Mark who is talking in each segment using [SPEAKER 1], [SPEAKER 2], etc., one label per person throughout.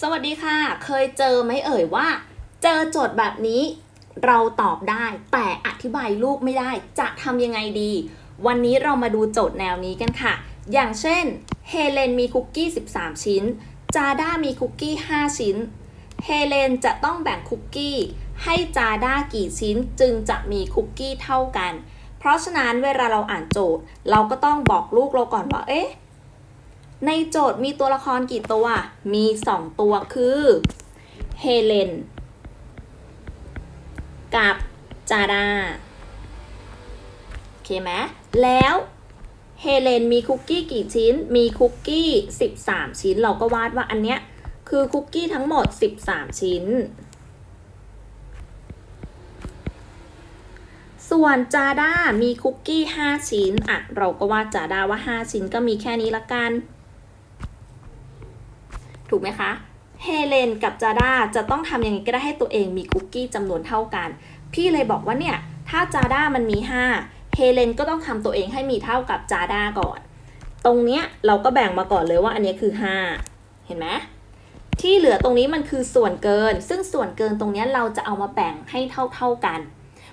[SPEAKER 1] สวัสดีค่ะ เคยเจอไหมเอ่ยว่า เจอโจทย์แบบนี้ เราตอบได้ แต่อธิบายลูกไม่ได้ จะทำยังไงดี วันนี้เรามาดูโจทย์แนวนี้กันค่ะ อย่างเช่น เฮเลนมีคุกกี้ 13 ชิ้น จาด้ามีคุกกี้ 5 ชิ้น เฮเลนจะต้องแบ่งคุกกี้ ให้จาด้ากี่ชิ้นจึงจะมีคุกกี้เท่ากัน เพราะฉะนั้นเวลาเราอ่านโจทย์ เราก็ต้องบอกลูกเราก่อนว่า เอ๊ะ ในโจทย์มีตัวละครกี่ตัว มี 2 ตัวคือเฮเลนกับจาดาโอเคไหมแล้วเฮเลนมีคุกกี้กี่ชิ้น มีคุกกี้ 13 ชิ้น เราก็วาดว่าอันเนี้ยคือคุกกี้ทั้งหมด 13 ชิ้น ส่วนจาด้ามีคุกกี้ 5 ชิ้น อะ เราก็วาดจาด้าว่า 5 ชิ้นก็มีแค่นี้ละกัน ถูกไหมคะเฮเลนกับจาด้าจะต้องทำยังไงก็ได้ให้ตัวเองมีคุกกี้จำนวนเท่ากัน พี่เลยบอกว่าเนี่ยถ้าจาด้ามันมี 5 เฮเลนก็ต้องทำตัวเองให้มีเท่ากับจาด้าก่อน ตรงเนี้ยเราก็แบ่งมาก่อนเลยว่าอันนี้คือ 5 เห็นไหมที่เหลือตรงนี้มันคือส่วนเกิน ซึ่งส่วนเกินตรงนี้เราจะเอามาแบ่งให้เท่าๆกัน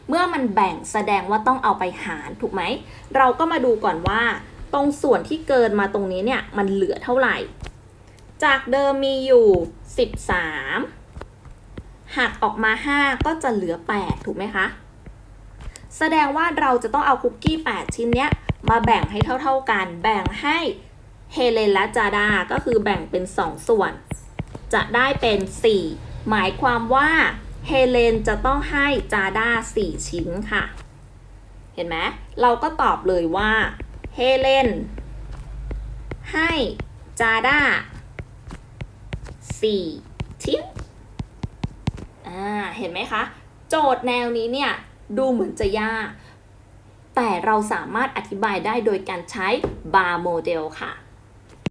[SPEAKER 1] เมื่อมันแบ่งแสดงว่าต้องเอาไปหารถูกไหม เราก็มาดูก่อนว่า ตรงส่วนที่เกินมาตรงนี้เนี่ยมันเหลือเท่าไหร่ จากเดิมมีอยู่ 13 หักออกมา 5 ก็จะเหลือ 8 ถูกไหมคะ แสดงว่าเราจะต้องเอาคุกกี้ 8 ชิ้นเนี้ย มาแบ่งให้เท่าๆกัน แบ่งให้เฮเลนและจาดา ก็คือแบ่งเป็น 2 ส่วน จะได้เป็น 4 หมายความว่าเฮเลนจะต้องให้จาดา 4 ชิ้นค่ะ เห็นไหม เราก็ตอบเลยว่าเฮเลนให้จาดา 4ชิ้นอ่าเห็นไหมคะ โจทย์แนวนี้เนี่ย ดูเหมือนจะยาก แต่เราสามารถอธิบายได้โดยการใช้บาร์โมเดลค่ะ